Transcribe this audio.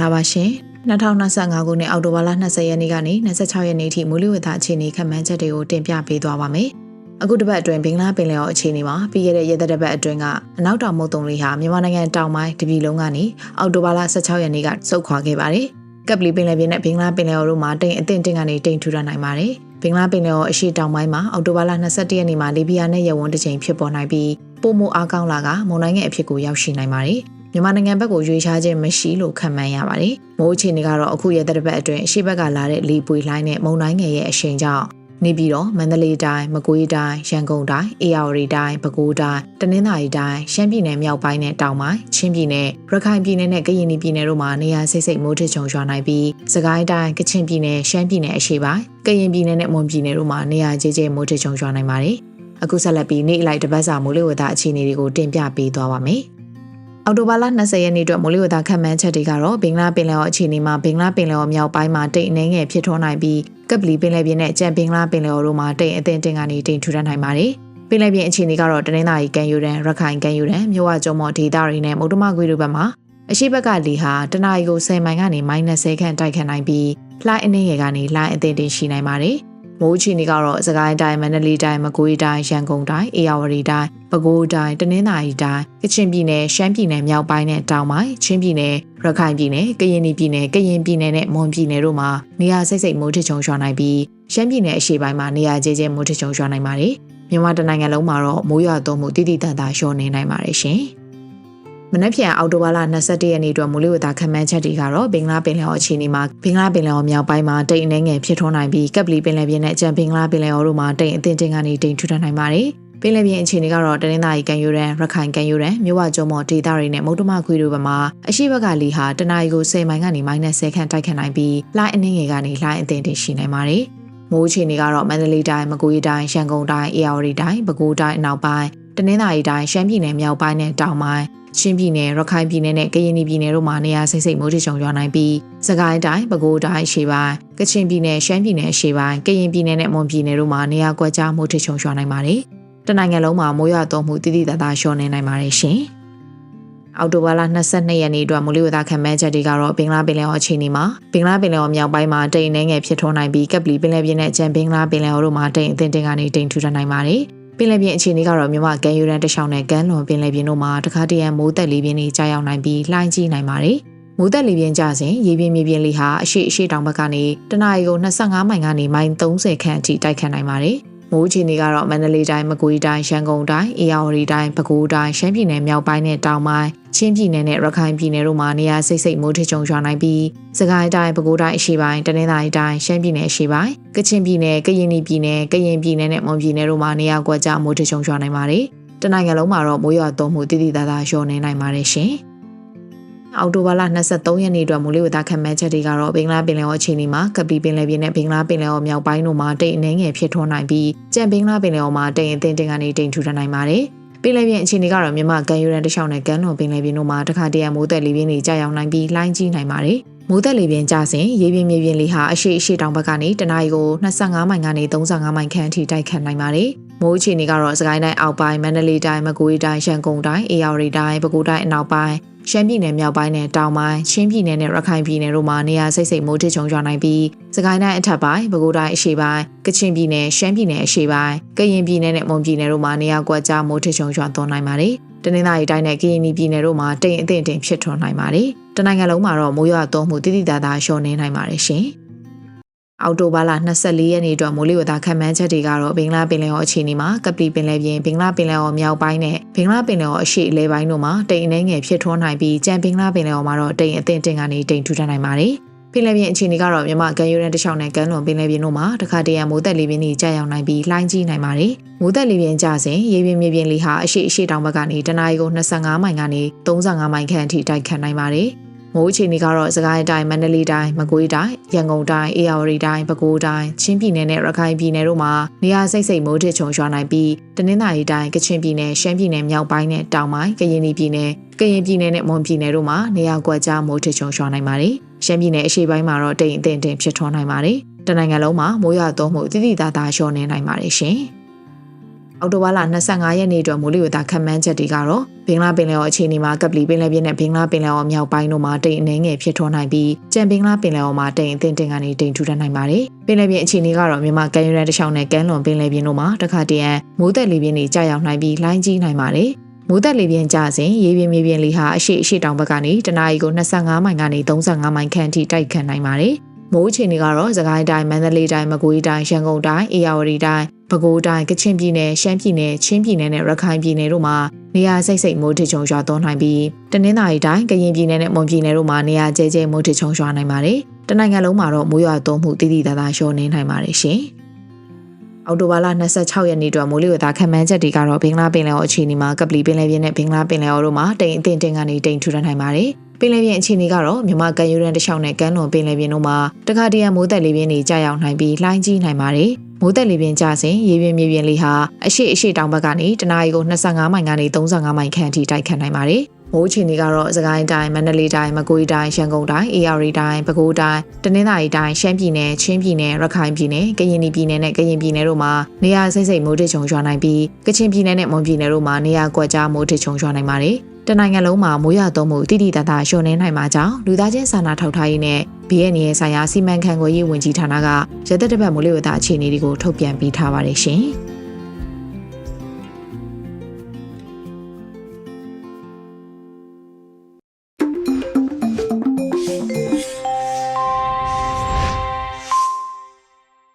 လာပါရှင်2025ခုနှစ်အောက်တိုဘာလ20ရက်နေ့ကနေ26ရက်နေ့ထိမူလဝသအခြေအနေခန့်မှန်းချက်တွေကိုတင်ပြပေးသွားပါမယ်အခုတစ်ပတ်အတွင်းဘင်္ဂလားပင်လယ်အော်အခြေအနေမှာပြီးခဲ့တဲ့ရက်သက်တစ်ပတ်အတွင်းကအနောက်တောင်မုတ်တုံလေးဟာမြန်မာနိုင်ငံတောင်ပိုင်းတပြည်လုံးကနေအောက်တိုဘာလ16ရက်နေ့ကစုတ်ခွာခဲ့ပါတယ်ကပ်ပလီပင်လယ်ပြင်နဲ့ဘင်္ဂလားပင်လယ်အော်တို့မှာတိမ်အထင်တင်ကနေတိမ်ထူထနိုင်ပါတယ်ဘင်္ဂလားပင်လယ်အော်အရှေ့တောင်ပိုင်းမှာအောက်တိုဘာလ22ရက်နေ့မှာလီဘီယာနဲ့ရဝန်းတစ်ချိန်ဖြစ်ပေါ်နိုင်ပြီးပိုမိုအားကောင်းလာကမုန်တိုင်းရဲ့အဖြစ်ကိုရောက်ရှိနိုင်ပါတယ် မြန်မာနိုင်ငံဘက်ကိုရွေးချားခြင်းမရှိလို့ခံမှန်းရပါတယ်။မိုးအခြေအနေကတော့အခုရက်သက်တစ်ပတ်အတွင်းအရှိဘက်ကလာတဲ့လီပွေလိုင်းနဲ့မုန်တိုင်းငယ်ရဲ့အရှိန်ကြောင့်နေပြည်တော်မန္တလေးတိုင်းမကွေးတိုင်းရန်ကုန်တိုင်းအေရဝတီတိုင်းပဲခူးတိုင်းတနင်္သာရီတိုင်းရှမ်းပြည်နယ်မြောက်ပိုင်းနဲ့တောင်ပိုင်းချင်းပြည်နယ်ရခိုင်ပြည်နယ်နဲ့ကရင်ပြည်နယ်တို့မှာနေရာစိတ်စိတ်မိုးထချုံရွာနိုင်ပြီးစကိုင်းတိုင်းကချင်ပြည်နယ်ရှမ်းပြည်နယ်အရှေ့ပိုင်းကရင်ပြည်နယ်နဲ့မွန်ပြည်နယ်တို့မှာနေရာကျကျမိုးထချုံရွာနိုင်ပါတယ်။အခုဆက်လက်ပြီးနေ့အလိုက်တပတ်စာမိုးလေဝသအခြေအနေတွေကိုတင်ပြပေးသွားပါမယ်။ အော်တိုဘာလ20ရက်နေ့အတွက်မိုးလေဝသခန့်မှန်းချက်တွေကတော့ဘင်္ဂလားပင်လယ်အော်အခြေအနေမှာဘင်္ဂလားပင်လယ်အော်မြောက်ပိုင်းမှာတိတ်အနေငယ်ဖြစ်ထွန်းနိုင်ပြီးကပ်ပလီပင်လယ်ပြင်နဲ့ကြံဘင်္ဂလားပင်လယ်အော်တို့မှာတိတ်အသင်တင်ကနေတိမ်ထူထပ်နိုင်ပါတယ်။ပင်လယ်ပြင်အခြေအနေကတော့တနင်္သာရီကမ်းရိုးတန်းရခိုင်ကမ်းရိုးတန်းမြဝကျုံမော်ဒေသတွေနဲ့မုတ်တမကွေတို့ဘက်မှာအရှိဘက်ကလီဟာတနအီကို10မိုင်ကနေ -30 ခန့်တိုက်ခတ်နိုင်ပြီးလှိုင်းအနေငယ်ကနေလှိုင်းအသင်တင်ရှိနိုင်ပါတယ်။ မိုးချီနေကတော့စကိုင်းတိုင်းမန္တလေးတိုင်းမကွေးတိုင်းရန်ကုန်တိုင်းအေရဝတီတိုင်းပဲခူးတိုင်းတနင်္သာရီတိုင်းကချင်ပြည်နယ်ရှမ်းပြည်နယ်မြောက်ပိုင်းနဲ့တောင်ပိုင်းချင်းပြည်နယ်ရခိုင်ပြည်နယ်ကရင်ပြည်နယ်ကရင်ပြည်နယ်နဲ့မွန်ပြည်နယ်တို့မှာနေရာစိတ်စိတ်မိုးထချုံရွာနိုင်ပြီးရှမ်းပြည်နယ်အရှေ့ပိုင်းမှာနေရာကျကျမိုးထချုံရွာနိုင်ပါတယ်မြန်မာတနိုင်ငံလုံးမှာတော့မိုးရွာသွန်းမှုတိတိတတ်တာလျှော့နေနိုင်ပါတယ်ရှင်။ မနက်ဖြန်အောက်တိုဘာလ22ရက်နေ့အတွက်မူလဝသခန့်မှန်းချက်တွေကတော့ဘင်္ဂလားပင်လယ်အော်အခြေအနေမှာဘင်္ဂလားပင်လယ်အော်မြောက်ပိုင်းမှာတိမ်အနေငယ်ဖြစ်ထွန်းနိုင်ပြီးကပ်ပလီပင်လယ်ပြင်နဲ့ကြံဘင်္ဂလားပင်လယ်အော်တို့မှာတိမ်အထင်တင်ကနေတိမ်ထူထပ်နိုင်ပါတယ်။ပင်လယ်ပြင်အခြေအနေကတော့တနင်္သာရီကမ်းရိုးတန်းရခိုင်ကမ်းရိုးတန်းမြို့ဝကျုံမော်ဒေသတွေနဲ့မုတ်တမခွေတို့ဘက်မှာအရှိဘက်ကလီဟာတနအီကို10မိုင်ကနေ -10 ခန့်တိုက်ခတ်နိုင်ပြီးလှိုင်းအနေငယ်ကနေလှိုင်းအထင်တင်ရှိနိုင်ပါတယ်။မိုးအခြေအနေကတော့မန္တလေးတိုင်းမကွေးတိုင်းရန်ကုန်တိုင်းအေရဝတီတိုင်းပဲခူးတိုင်းအနောက်ပိုင်းတနင်္သာရီတိုင်းရှမ်းပြည်နယ်မြောက်ပိုင်းနဲ့တောင်ပိုင်း ချင်းပြည်နယ်ရခိုင်ပြည်နယ်နဲ့ကရင်ပြည်နယ်တို့မှာနေရာစိတ်စိတ်မိုးထချုံရွာနိုင်ပြီးစကိုင်းတိုင်းပဲခူးတိုင်းရှေ့ပိုင်းကချင်ပြည်နယ်ရှမ်းပြည်နယ်ရှေ့ပိုင်းကရင်ပြည်နယ်နဲ့မွန်ပြည်နယ်တို့မှာနေရာကွက်ကြားမိုးထချုံရွာနိုင်ပါတယ်။တနိုင်ငံလုံးမှာမိုးရွာသွန်းမှုတိတိတသားလျှော့နေနိုင်ပါတယ်ရှင်။အော်တိုဘာလ22ရက်နေ့အတွက်မိုးလေဝသခန့်မှန်းချက်တွေကတော့ဘင်္ဂလားပင်လယ်အော်အခြေအနေမှာဘင်္ဂလားပင်လယ်အော်မြောက်ပိုင်းမှာတိမ်နှဲငယ်ဖြစ်ထွန်းနိုင်ပြီးကပ်ပလီပင်လယ်ပြင်နဲ့ကြံဘင်္ဂလားပင်လယ်အော်တို့မှာတိမ်အထင်တင်ကနေတိမ်ထူထပ်နိုင်ပါတယ်။ ပင်လယ်ပြင်အခြေအနေကတော့မြမကန်ယူရန်တချောင်းနဲ့ကန်လွန်ပင်လယ်ပြင်တို့မှာတခါတရံမိုးသက်လေပြင်းတွေကြာရောက်နိုင်ပြီးလှိုင်းကြီးနိုင်ပါတယ်။မိုးသက်လေပြင်းကြစဉ်ရေပြင်းမြေပြင်းလေးဟာအရှိအရှိတောင်ဘက်ကနေတနအီကို25မိုင်ကနေမိုင်30ခန့်အထိတိုက်ခတ်နိုင်ပါတယ်။မိုးအခြေအနေကတော့မန္တလေးတိုင်းမကွေးတိုင်းရန်ကုန်တိုင်းအေရဝတီတိုင်းပဲခူးတိုင်းရှမ်းပြည်နယ်မြောက်ပိုင်းနဲ့တောင်ပိုင်း ချင်းပြည်နယ်နဲ့ရခိုင်ပြည်နယ်တို့မှာနေရာစိတ်စိတ်မိုးထချုံရွာနိုင်ပြီးစကိုင်းတိုင်းပဲခူးတိုင်းအရှေ့ပိုင်းတနင်္သာရီတိုင်းရှမ်းပြည်နယ်အရှေ့ပိုင်းကချင်ပြည်နယ်ကရင်ပြည်နယ်ကရင်ပြည်နယ်နဲ့မွန်ပြည်နယ်တို့မှာနေရာကွက်ကြားမိုးထချုံရွာနိုင်ပါတယ်။တနိုင်ငံလုံးမှာတော့မိုးရွာသွန်းမှုတိတိသားသားလျော့နေနိုင်ပါတယ်ရှင်။အောက်တိုဘာလ23ရက်နေ့အတွက်မူလဝသခန့်မှန်းချက်တွေကတော့ဘင်္ဂလားပင်လယ်အော်အခြေအနေမှာကပလီပင်လယ်ပြင်နဲ့ဘင်္ဂလားပင်လယ်အော်မြောက်ပိုင်းတို့မှာတိတ်အနှဲငယ်ဖြစ်ထွန်းနိုင်ပြီးကြံဘင်္ဂလားပင်လယ်အော်မှာတိတ်အထင်တင်ကနေတိမ်ထူထနိုင်ပါတယ်။ ပင်လယ်ပြင်အခြေအနေကတော့မြန်မာကန်ယူရန်တလျှောက်နဲ့ကန်လွန်ပင်လယ်ပြင်တို့မှာတခါတရံမိုးသက်လေပြင်းတွေကြာရောက်နိုင်ပြီးလှိုင်းကြီးနိုင်ပါတယ်။မိုးသက်လေပြင်းကျစဉ်ရေပြင်းမြေပြင်းလေဟာအရှိအရှိတောင်ဘက်ကနေတနအီကို25မိုင်ကနေ35မိုင်ခန့်အထိတိုက်ခတ်နိုင်ပါတယ်။မိုးအခြေအနေကတော့စကိုင်းတိုင်းအောက်ပိုင်းမန္တလေးတိုင်းမကွေးတိုင်းရန်ကုန်တိုင်းအေရဝတီတိုင်းပဲခူးတိုင်းအနောက်ပိုင်း ရှမ်းပြည်နယ်မြောက်ပိုင်းနဲ့တောင်ပိုင်းချင်းပြည်နယ်နဲ့ရခိုင်ပြည်နယ်တို့မှာနေရာစိတ်စိတ်မိုးထချုံရွာနိုင်ပြီးစကိုင်းတိုင်းအထက်ပိုင်းပဲခူးတိုင်းအရှေ့ပိုင်းကချင်ပြည်နယ်ရှမ်းပြည်နယ်အရှေ့ပိုင်းကရင်ပြည်နယ်နဲ့မွန်ပြည်နယ်တို့မှာနေရာကွက်ကြားမိုးထချုံရွာသွန်းနိုင်ပါတယ်တနင်္သာရီတိုင်းနဲ့ကရင်ပြည်နယ်တို့မှာတိမ်အထင်တင်ဖြစ်ထွန်းနိုင်ပါတယ်တနိုင်ငံလုံးမှာတော့မိုးရွာသွန်းမှုတိတိတသားလျှော့နေနိုင်ပါတယ်ရှင် အော်တိုဘာလ24ရက်နေ့အတွက်မိုးလေဝသခန့်မှန်းချက်တွေကတော့ဘင်္ဂလားပင်လယ်အော်အခြေအနေမှာကပလီပင်လယ်ပြင်ဘင်္ဂလားပင်လယ်အော်မြောက်ပိုင်းနဲ့ဘင်္ဂလားပင်လယ်အော်အရှေ့အလဲပိုင်းတို့မှာတိမ်အနှဲငယ်ဖြစ်ထွန်းနိုင်ပြီးကြံဘင်္ဂလားပင်လယ်အော်မှာတော့တိမ်အထင်တင်ကနေတိမ်ထူထပ်နိုင်ပါတယ်။ပင်လယ်ပြင်အခြေအနေကတော့မြမကန်ယူရန်တခြားနဲ့ကန်လွန်ပင်လယ်ပြင်တို့မှာတခါတရံမိုးသက်လေပြင်းတွေကြာရောက်နိုင်ပြီးလှိုင်းကြီးနိုင်ပါတယ်။မိုးသက်လေပြင်းကျစဉ်ရေပြင်းမြေပြင်းလေဟာအရှိအရှိတောင်ဘက်ကနေတနအီကို25မိုင်ကနေ35မိုင်ခန့်အထိတိုက်ခတ်နိုင်ပါတယ်။ မိုးအခြေအနေကတော့စကိုင်းတိုင်းမန္တလေးတိုင်းမကွေးတိုင်းရန်ကုန်တိုင်းအေရဝတီတိုင်းပဲခူးတိုင်းချင်းပြည်နယ်နဲ့ရခိုင်ပြည်နယ်တို့မှာနေရာစိတ်စိတ်မိုးထချုံရွာနိုင်ပြီးတနင်္သာရီတိုင်းကချင်ပြည်နယ်ရှမ်းပြည်နယ်မြောက်ပိုင်းနဲ့တောင်ပိုင်းကရင်ပြည်နယ်ကရင်ပြည်နယ်နဲ့မွန်ပြည်နယ်တို့မှာနေရာကွက်ကြားမိုးထချုံရွာနိုင်ပါတယ်ရှမ်းပြည်နယ်အရှေ့ပိုင်းမှာတော့တိမ်အထင်တင်ဖြစ်ထွန်းနိုင်ပါတယ်တနိုင်ငံလုံးမှာမိုးရွာသွန်းမှုတိတိတသားလျှော့နေနိုင်ပါတယ်ရှင် အောက်တိုဘာလ25ရက်နေ့အတွက်မိုးလေဝသခန့်မှန်းချက်တွေကတော့ဘင်္ဂလားပင်လယ်အော်အခြေအနေမှာကပလီပင်လယ်ပြင်နဲ့ဘင်္ဂလားပင်လယ်အော်မြောက်ပိုင်းတို့မှာတိမ်အနှဲငယ်ဖြစ်ထွန်းနိုင်ပြီးကြံဘင်္ဂလားပင်လယ်အော်မှာတိမ်အထင်တင်ကနေတိမ်ထူထပ်နိုင်ပါတယ်။ပင်လယ်ပြင်အခြေအနေကတော့မြန်မာကမ်းရိုးတန်းတစ်လျှောက်နဲ့ကမ်းလွန်ပင်လယ်ပြင်တို့မှာတစ်ခါတည်းအမိုးသက်လေပြင်းတွေကြာရောက်နိုင်ပြီးလှိုင်းကြီးနိုင်ပါတယ်။မိုးသက်လေပြင်းကြစဉ်ရေပြင်မြေပြင်လေဟာအရှိအရှိတောင်ဘက်ကနေတနအီကို25မိုင်ကနေ35မိုင်ခန့်ထိတိုက်ခတ်နိုင်ပါတယ်။မိုးအခြေအနေကတော့စကိုင်းတိုင်းမန္တလေးတိုင်းမကွေးတိုင်းရန်ကုန်တိုင်းအေရဝတီတိုင်း ပဲခူးတိုင်းကချင်ပြည်နယ်ရှမ်းပြည်နယ်ချင်းပြည်နယ်နဲ့ရခိုင်ပြည်နယ်တို့မှာနေရာစိတ်စိတ်မိုးထချုံရွာသွန်းနိုင်ပြီးတနင်္သာရီတိုင်းကရင်ပြည်နယ်နဲ့မွန်ပြည်နယ်တို့မှာနေရာကျဲကျဲမိုးထချုံရွာနိုင်ပါတယ်။တနိုင်ငံလုံးမှာတော့မိုးရွာသွန်းမှုတိတိတသာလျှော့နေနိုင်ပါတယ်ရှင်။အော်တိုဘာလ26ရက်နေ့အတွက်မိုးလေဝသခန့်မှန်းချက်တွေကတော့ဘင်္ဂလားပင်လယ်အော်အခြေအနေမှာကပလီပင်လယ်ပြင်နဲ့ဘင်္ဂလားပင်လယ်အော်တို့မှာတိမ်အထင်တင်ကနေတိမ်ထူထပ်နိုင်ပါတယ်။ပင်လယ်ပြင်အခြေအနေကတော့မြန်မာကမ်းရိုးတန်းတစ်လျှောက်နဲ့ကမ်းလွန်ပင်လယ်ပြင်တို့မှာတခါတရံမိုးသက်လေပြင်းတွေကြာရောက်နိုင်ပြီးလှိုင်းကြီးနိုင်ပါတယ်။ မိုးသက်လေပြင်းကြစဉ်ရေပြင်မြေပြင်လေဟာအရှိအရှိတောင်ဘက်ကနေတနအီကို25မိုင်ကနေ35မိုင်ခန့်အထိတိုက်ခတ်နိုင်ပါတယ်။မိုးအခြေအနေကတော့စကိုင်းတိုင်းမန္တလေးတိုင်းမကွေးတိုင်းရန်ကုန်တိုင်းအေရရီတိုင်းပဲခူးတိုင်းတနင်္သာရီတိုင်းရှမ်းပြည်နယ်ချင်းပြည်နယ်ရခိုင်ပြည်နယ်ကရင်ပြည်နယ်နဲ့ကရင်ပြည်နယ်တို့မှာနေရာစိမ့်စိမ့်မိုးထချုံရွာနိုင်ပြီးကချင်ပြည်နယ်နဲ့မွန်ပြည်နယ်တို့မှာနေရာကွက်ကြားမိုးထချုံရွာနိုင်ပါတယ်။တနိုင်ငံလုံးမှာမိုးရွာသွန်းမှုတိတိတတ်တာလျှော့နေနိုင်မှာကြောင့်လူသားချင်းစာနာထောက်ထားရေးနဲ့ BN ရဲ့ဆိုင်ရာစီမံခန့်ခွဲရေးဝန်ကြီးဌာနကရသက်တပတ်မိုးလေဝသအခြေအနေတွေကိုထုတ်ပြန်ပေးထားပါတယ်ရှင်။